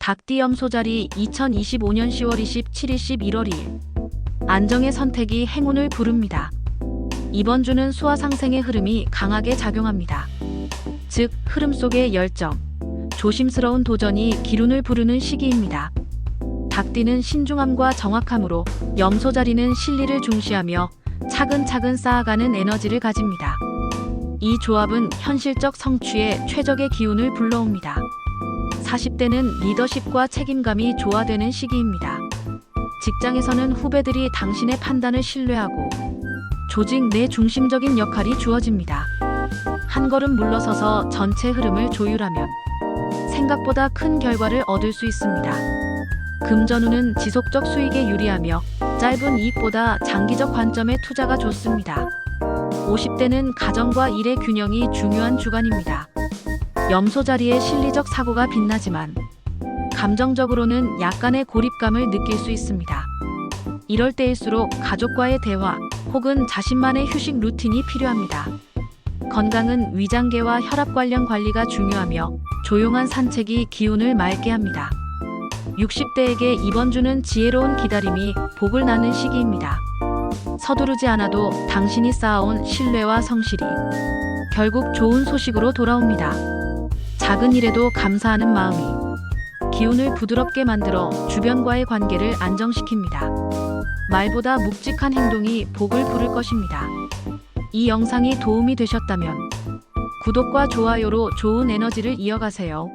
닭띠 염 소자리 2025년 10월 27일 11월 2일 안정의 선택이 행운을 부릅니다. 이번 주는 수화 상생의 흐름이 강하게 작용합니다. 즉 흐름 속의 열정, 조심스러운 도전이 기운을 부르는 시기입니다. 닭띠는 신중함과 정확함으로 염소 자리는 실리를 중시하며 차근차근 쌓아가는 에너지를 가집니다. 이 조합은 현실적 성취에 최적의 기운을 불러옵니다. 40대는 리더십과 책임감이 조화되는 시기입니다. 직장에서는 후배들이 당신의 판단을 신뢰하고 조직 내 중심적인 역할이 주어집니다. 한 걸음 물러서서 전체 흐름을 조율하면 생각보다 큰 결과를 얻을 수 있습니다. 금전운은 지속적 수익에 유리하며 짧은 이익보다 장기적 관점의 투자가 좋습니다. 50대는 가정과 일의 균형이 중요한 주간입니다. 염소 자리에 실리적 사고가 빛나지만 감정적으로는 약간의 고립감을 느낄 수 있습니다. 이럴 때일수록 가족과의 대화 혹은 자신만의 휴식 루틴이 필요합니다. 건강은 위장계와 혈압 관련 관리가 중요하며 조용한 산책이 기운을 맑게 합니다. 60대에게 이번 주는 지혜로운 기다림이 복을 나는 시기입니다. 서두르지 않아도 당신이 쌓아온 신뢰와 성실이 결국 좋은 소식으로 돌아옵니다. 작은 일에도 감사하는 마음이 기운을 부드럽게 만들어 주변과의 관계를 안정시킵니다. 말보다 묵직한 행동이 복을 부를 것입니다. 이 영상이 도움이 되셨다면 구독과 좋아요로 좋은 에너지를 이어가세요.